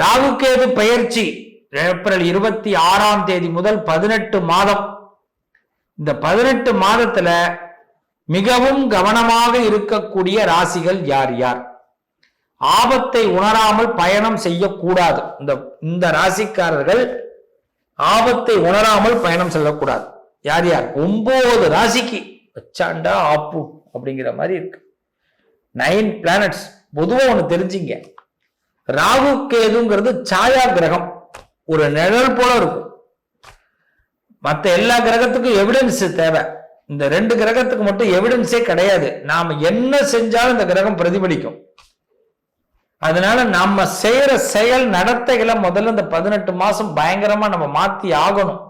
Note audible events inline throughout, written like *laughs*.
ராகுகேது பயிற்சி ஏப்ரல் இருபத்தி ஆறாம் தேதி முதல் பதினெட்டு மாதம். இந்த பதினெட்டு மாதத்துல மிகவும் கவனமாக இருக்கக்கூடிய ராசிகள் யார் யார்? ஆபத்தை உணராமல் பயணம் செய்யக்கூடாது. இந்த இந்த ராசிக்காரர்கள் ஆபத்தை உணராமல் பயணம் செல்லக்கூடாது. யார் யார்? ஒன்பது ராசிக்கு. வச்சாண்டா ஆப்பு அப்படிங்கிற மாதிரி இருக்கு. நைன் பிளானட்ஸ் பொதுவா ஒண்ணு தெரிஞ்சுங்க. ராகு கேதுங்கிறது சாயா கிரகம் ஒரு நிழல் போல இருக்கும். மற்ற எல்லா கிரகத்துக்கும் எவிடன்ஸ் தேவை. இந்த ரெண்டு கிரகத்துக்கு மட்டும் எவிடன்ஸே கிடையாது. நாம என்ன செஞ்சாலும் இந்த கிரகம் பிரதிபலிக்கும். அதனால நம்ம செய்யற செயல் நடத்தைகளை முதல்ல இந்த பதினெட்டு மாசம் பயங்கரமா நம்ம மாத்தி ஆகணும்.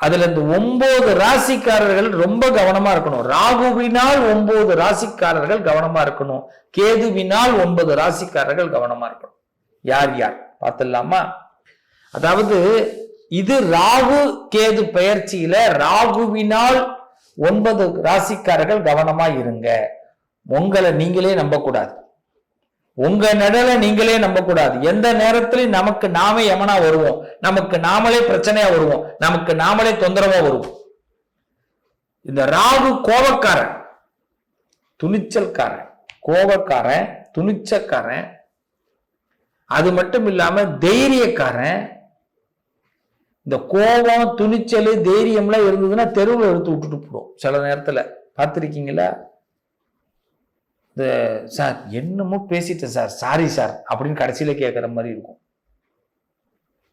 அதுல இந்த ஒன்பது ராசிக்காரர்கள் ரொம்ப கவனமா இருக்கணும். ராகுவினால் ஒன்பது ராசிக்காரர்கள் கவனமா இருக்கணும். கேதுவினால் ஒன்பது ராசிக்காரர்கள் கவனமா இருக்கணும். யார் யார்? பார்த்துடலாமா? அதாவது இது ராகு கேது பெயர்ச்சியில ராகுவினால் ஒன்பது ராசிக்காரர்கள் கவனமா இருங்க. உங்களை நீங்களே நம்பக்கூடாது. உங்க நிழலை நீங்களே நம்பக்கூடாது. எந்த நேரத்திலையும் நமக்கு நாமே எமனா வருவோம். நமக்கு நாமளே பிரச்சனையா வருவோம். நமக்கு நாமளே தொந்தரவா வருவோம். இந்த ராகு கோபக்காரன் துணிச்சல்காரன் கோபக்காரன் துணிச்சக்காரன் அது மட்டும் இல்லாம தைரியக்காரன் இந்த கோபம் துணிச்சல் தைரியம்லாம் இருந்ததுன்னா தெருவில் எடுத்து விட்டுட்டு போடும் சில நேரத்துல. பார்த்துருக்கீங்களா? இந்த சார் என்னமோ பேசிட்டேன் சார். சாரி சார் அப்படின்னு கடைசியில கேட்குற மாதிரி இருக்கும்.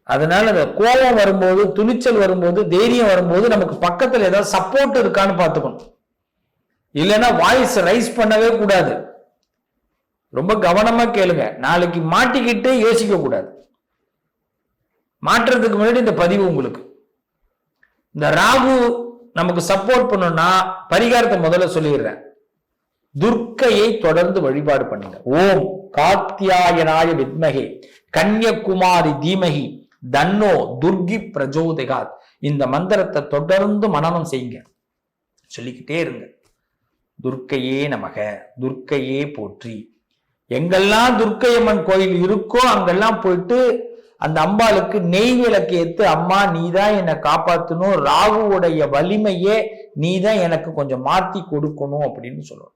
அதனால இந்த கோபம் வரும்போது துணிச்சல் வரும்போது தைரியம் வரும்போது நமக்கு பக்கத்தில் ஏதாவது சப்போர்ட் இருக்கான்னு பார்த்துக்கணும். இல்லைன்னா வாய்ஸ் ரைஸ் பண்ணவே கூடாது. ரொம்ப கவனமாக கேளுங்க. நாளைக்கு மாட்டிக்கிட்டு யோசிக்க கூடாது. மாற்றுறதுக்கு முன்னாடி இந்த பதிவு உங்களுக்கு. இந்த ராகு நமக்கு சப்போர்ட் பண்ணணும்னா பரிகாரத்தை முதல்ல சொல்லிடுறேன். துர்க்கையை தொடர்ந்து வழிபாடு பண்ணுங்க. ஓம் காத்தியாயனாய வித்மகே கன்யகுமாரி தீமகி தன்னோ துர்கி பிரஜோதிகாத். இந்த மந்திரத்தை தொடர்ந்து மனநம் செய்யுங்க. சொல்லிக்கிட்டே இருங்க. துர்க்கையே நமக துர்க்கையே போற்றி. எங்கெல்லாம் துர்க்கையம்மன் கோயில் இருக்கோ அங்கெல்லாம் போயிட்டு அந்த அம்பாளுக்கு நெய் விளக்கு ஏத்து அம்மா நீதான் என்னை காப்பாத்தணும். ராகுவுடைய வலிமையே நீதான் எனக்கு கொஞ்சம் மாத்தி கொடுக்கணும் அப்படின்னு சொல்லணும்.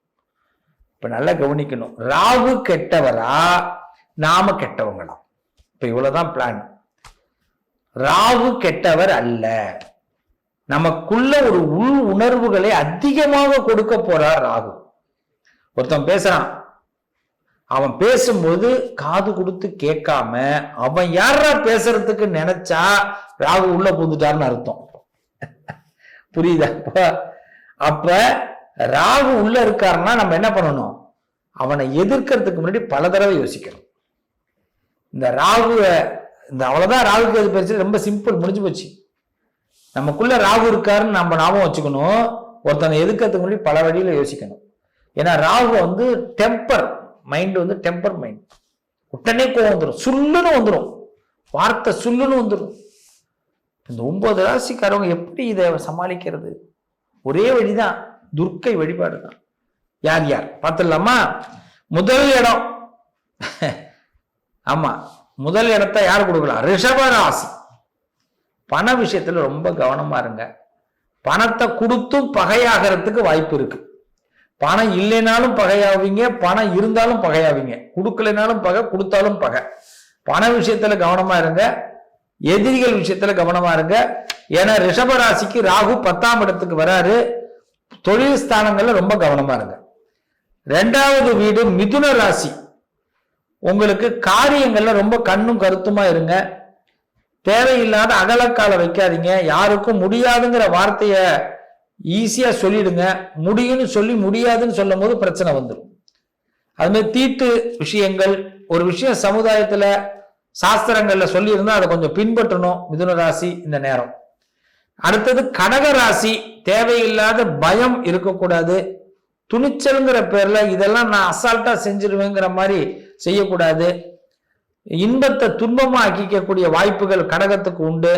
இப்ப நல்லா கவனிக்கணும். ராகு கெட்டவரா? நாம கெட்டவங்களா? இப்ப இவ்வளவுதான் பிளான் ராகு கெட்டவர் அல்ல. நமக்குள்ள ஒரு உள் உணர்வுகளை அதிகமாக கொடுக்க போறார் ராகு. ஒருத்தன் பேசுறான். அவன் பேசும்போது காது கொடுத்து கேட்காம அவன் யாரா பேசுறதுக்கு நினைச்சா ராகு உள்ள புகுந்துட்டாருன்னு அர்த்தம். *laughs* புரியுதா? அப்ப ராகு உள்ள இருக்காருன்னா நம்ம என்ன பண்ணணும்? அவனை எதிர்க்கிறதுக்கு முன்னாடி பல தடவை யோசிக்கணும். இந்த ராகுவை இந்த அவ்வளவுதான் ராகுக்கு அது பேச்சு ரொம்ப சிம்பிள் முடிஞ்சு போச்சு. நமக்குள்ள ராகு இருக்காருன்னு நம்ம ஞாபகம் வச்சுக்கணும். ஒருத்தனை எதிர்க்கிறதுக்கு முன்னாடி பல வழியில யோசிக்கணும். ஏன்னா ராகு வந்து டெம்பர் மைண்ட் வந்து டெம்பர் மைண்ட் உடனே கோவம் வந்துடும் சுல்லுன்னு வந்துடும் வார்த்தை சுல்லுன்னு வந்துடும் இந்த ஒன்பது ராசிக்காரவங்க எப்படி இதை சமாளிக்கிறது? ஒரே வழிதான். துர்க்கை வழிபாடு தான் யார் யார்? பார்த்துடலாமா? முதல் இடம். ஆமா முதல் இடத்தை யார் கொடுக்கலாம் ரிஷபராசி. பண விஷயத்துல ரொம்ப கவனமா இருங்க. பணத்தை கொடுத்தும் பகையாகிறதுக்கு வாய்ப்பு இருக்கு. பணம் இல்லைனாலும் பகையாவீங்க பணம் இருந்தாலும் பகையாவீங்க. கொடுக்கலைனாலும் பகை கொடுத்தாலும் பகை. பண விஷயத்துல கவனமா இருங்க. எதிரிகள் விஷயத்துல கவனமா இருங்க. ஏன்னா ரிஷபராசிக்கு ராகு பத்தாம் இடத்துக்கு வராரு. தொழில் ஸ்தானங்கள்ல ரொம்ப கவனமா இருங்க. ரெண்டாவது வீடு மிதுன ராசி. உங்களுக்கு காரியங்கள்ல ரொம்ப கண்ணும் கருத்துமா இருங்க. தேவையில்லாத அகலக்கால வைக்காதீங்க. யாருக்கும் முடியாதுங்கிற வார்த்தைய ஈஸியா சொல்லிடுங்க. முடியும்னு சொல்லி முடியாதுன்னு சொல்லும் போது பிரச்சனை வந்துடும் அது மாதிரி தீட்டு விஷயங்கள் ஒரு விஷயம் சமுதாயத்துல சாஸ்திரங்கள்ல சொல்லியிருந்தா அதை கொஞ்சம் பின்பற்றணும். மிதுன ராசி இந்த நேரம். அடுத்தது கடக ராசி தேவையில்லாத பயம் இருக்கக்கூடாது. துணிச்சல்ங்கிற பேர்ல இதெல்லாம் நான் அசால்ட்டா செஞ்சிருவேங்கிற மாதிரி செய்யக்கூடாது. இன்பத்தை துன்பமா ஆக்கிக்கக்கூடிய வாய்ப்புகள் கடகத்துக்கு உண்டு.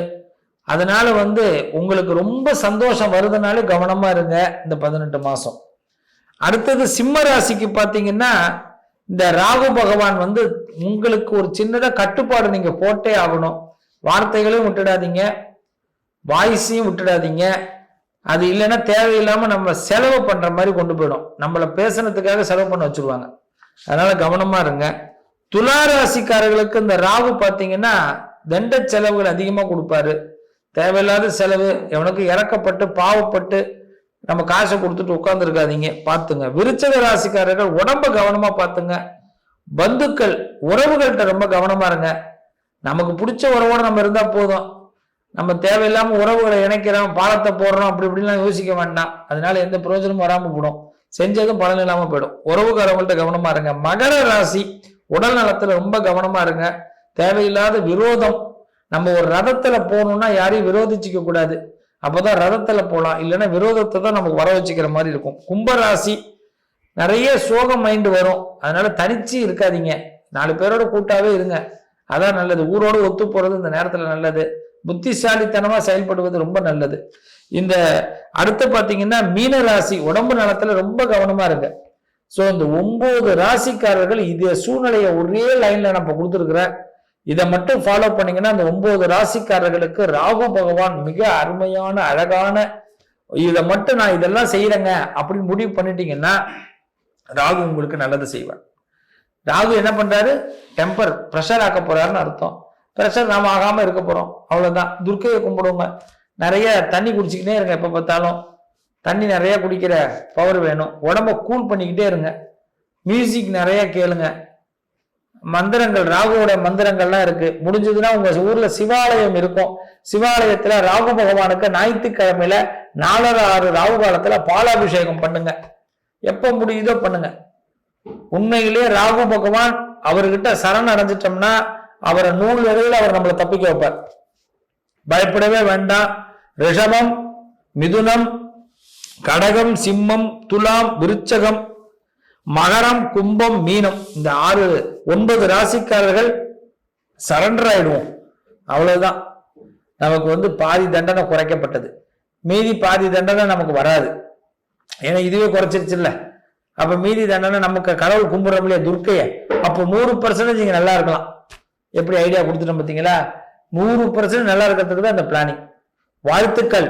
அதனால வந்து உங்களுக்கு ரொம்ப சந்தோஷம் வருதுனாலே கவனமா இருங்க இந்த பதினெட்டு மாசம். அடுத்தது சிம்ம ராசிக்கு பார்த்தீங்கன்னா இந்த ராகு பகவான் வந்து உங்களுக்கு ஒரு சின்னதாக கட்டுப்பாடு நீங்க போட்டே ஆகணும். வார்த்தைகளையும் விட்டுடாதீங்க. வாய்ஸையும் விட்டுடாதீங்க. அது இல்லைன்னா தேவையில்லாமல் நம்ம செலவு பண்ணுற மாதிரி கொண்டு போயிடும். நம்மளை பேசுனதுக்காக செலவு பண்ண வச்சுருவாங்க. அதனால கவனமாக இருங்க. துலா ராசிக்காரர்களுக்கு இந்த ராகு பார்த்தீங்கன்னா தண்ட செலவுகள் அதிகமாக கொடுப்பாரு. தேவையில்லாத செலவு எவனுக்கு இறக்கப்பட்டு பாவப்பட்டு நம்ம காசை கொடுத்துட்டு உட்காந்துருக்காதீங்க பார்த்துங்க. விருச்சக ராசிக்காரர்கள் உடம்ப கவனமாக பார்த்துங்க. பந்துக்கள் உறவுகள்கிட்ட ரொம்ப கவனமா இருங்க. நமக்கு பிடிச்ச உறவோட நம்ம இருந்தால் போதும். நம்ம தேவையில்லாம உறவுகளை இணைக்கிறோம் பாலத்தை போடுறோம் அப்படி இப்படிலாம் யோசிக்க வேண்டாம். அதனால எந்த பிரயோஜனமும் வராம போடும் செஞ்சதும் பலன் இல்லாம போயிடும். உறவுக்காரவங்கள்ட்ட கவனமா இருங்க. மகர ராசி உடல் நலத்துல ரொம்ப கவனமா இருங்க. தேவையில்லாத விரோதம். நம்ம ஒரு ரதத்துல போகணும்னா யாரையும் விரோதிச்சுக்க கூடாது. அப்போதான் ரதத்துல போகலாம் இல்லைன்னா விரோதத்தை தான் நமக்கு வர வச்சுக்கிற மாதிரி இருக்கும். கும்பராசி நிறைய சோகம் மைண்டு வரும். அதனால தனிச்சு இருக்காதீங்க. நாலு பேரோட கூட்டாவே இருங்க. அதான் நல்லது. ஊரோட ஒத்து போறது இந்த நேரத்துல நல்லது. புத்திசாலித்தனமா செயல்படுவது ரொம்ப நல்லது. இந்த அடுத்து பாத்தீங்கன்னா மீன ராசி உடம்பு நலத்துல ரொம்ப கவனமா இருங்க. ஸோ இந்த ஒன்பது ராசிக்காரர்கள் இது சூழ்நிலையை ஒரே லைன்ல நம்ம கொடுத்துருக்குறேன் இதை மட்டும் ஃபாலோ பண்ணீங்கன்னா அந்த ஒன்பது ராசிக்காரர்களுக்கு ராகு பகவான் மிக அருமையான அழகான இதை மட்டும் நான் இதெல்லாம் செய்யறேங்க அப்படின்னு முடிவு பண்ணிட்டீங்கன்னா ராகு உங்களுக்கு நல்லது செய்வார். ராகு என்ன பண்றாரு? டெம்பர் ப்ரெஷர் ஆக்க போறாருன்னு அர்த்தம். ப்ரெஷர் நாம் ஆகாமல் இருக்க போகிறோம் அவ்வளோதான் துர்க்கையை கும்பிடுவோங்க. நிறைய தண்ணி குடிச்சிக்கிட்டே இருங்க எப்போ பார்த்தாலும். தண்ணி நிறைய குடிக்கிற பவர் வேணும். உடம்ப கூல் பண்ணிக்கிட்டே இருங்க. மியூசிக் நிறைய கேளுங்க. மந்திரங்கள் ராகுவோட மந்திரங்கள்லாம் இருக்கு. முடிஞ்சதுன்னா உங்க ஊர்ல சிவாலயம் இருக்கும். சிவாலயத்துல ராகு பகவானுக்கு ஞாயிற்றுக்கிழமையில நாலரை ஆறு ராகு காலத்துல பாலாபிஷேகம் பண்ணுங்க. எப்ப முடியுதோ பண்ணுங்க. உண்மையிலேயே ராகு பகவான் அவர்கிட்ட சரண் அடைஞ்சிட்டோம்னா அவரை நூறு வரையில் அவர் நம்மளை தப்பிக்க வைப்பார். பயப்படவே வேண்டாம். ரிஷபம் மிதுனம் கடகம் சிம்மம் துலாம் விருச்சகம் மகரம் கும்பம் மீனம் இந்த ஆறு ஒன்பது ராசிக்காரர்கள் சரண்டர் ஆயிடுவோம். அவ்வளவுதான். நமக்கு வந்து பாதி தண்டனை குறைக்கப்பட்டது. மீதி பாதி தண்டனை நமக்கு வராது. ஏன்னா இதுவே குறைச்சிருச்சுல்ல. அப்ப மீதி தண்டனை நமக்கு கடவுள் கும்பிடுறோம் இல்லையா துர்க்கைய. அப்போ நூறு பர்சன்டேஜ் இங்க நல்லா இருக்கலாம். எப்படி ஐடியா கொடுத்துட்டோம் பார்த்தீங்களா? நூறு பர்சன்ட் நல்லா இருக்கிறதுக்கு தான் இந்த பிளானிங் வாழ்த்துக்கள்.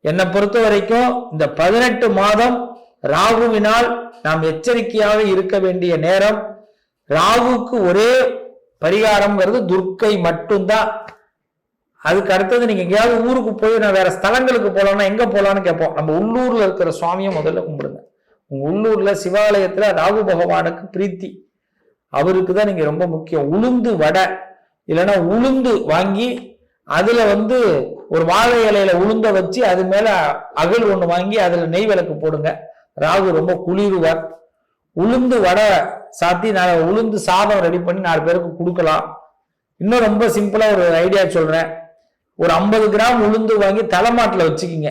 என்னை பொறுத்த வரைக்கும் இந்த பதினெட்டு மாதம் ராகுவினால் நாம் எச்சரிக்கையாக இருக்க வேண்டிய நேரம். ராகுக்கு ஒரே பரிகாரம்ங்கிறது துர்க்கை மட்டும்தான். அதுக்கு அடுத்தது நீங்க எங்கேயாவது ஊருக்கு போய் நான் வேற ஸ்தலங்களுக்கு போலாம்னா எங்க போகலான்னு கேட்போம். நம்ம உள்ளூர்ல இருக்கிற சுவாமியை முதல்ல கும்பிடுங்க. உங்க உள்ளூர்ல சிவாலயத்துல ராகு பகவானுக்கு பிரீத்தி. அவருக்கு தான் நீங்க ரொம்ப முக்கியம். உளுந்து வடை. இல்லைன்னா உளுந்து வாங்கி அதுல வந்து ஒரு வாழை இலையில உளுந்த வச்சு அது மேல அகல் ஒண்ணு வாங்கி அதுல நெய் விளக்கு போடுங்க. ராகு ரொம்ப குளிருவார் உளுந்து வடை சாத்தி நான் உளுந்து சாதம் ரெடி பண்ணி நாலு பேருக்கு கொடுக்கலாம். இன்னும் ரொம்ப சிம்பிளா ஒரு ஐடியா சொல்றேன். ஒரு ஐம்பது கிராம் உளுந்து வாங்கி தலைமாட்டில் வச்சுக்கிங்க.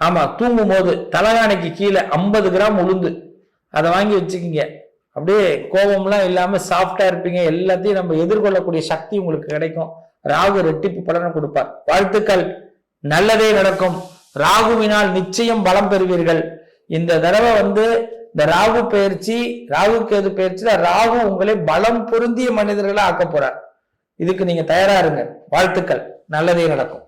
ஆமா தூங்கும் போது தலைகாணிக்கு கீழே ஐம்பது கிராம் உளுந்து. அதை வாங்கி வச்சுக்கிங்க. அப்படியே கோபம்லாம் இல்லாம சாஃப்டா இருப்பீங்க. எல்லாத்தையும் நம்ம எதிர்கொள்ளக்கூடிய சக்தி உங்களுக்கு கிடைக்கும். ராகு ரெட்டிப்பு பலனை கொடுப்பார். வாழ்த்துக்கள். நல்லதே நடக்கும். ராகுவினால் நிச்சயம் பலம் பெறுவீர்கள். இந்த தடவை வந்து இந்த ராகு பயிற்சி ராகு கேது பயிற்சியில ராகு உங்களை பலம் பொருந்திய மனிதர்களா ஆக்க போறார். இதுக்கு நீங்க தயாரா இருங்க. வாழ்த்துக்கள். நல்லதே நடக்கும்.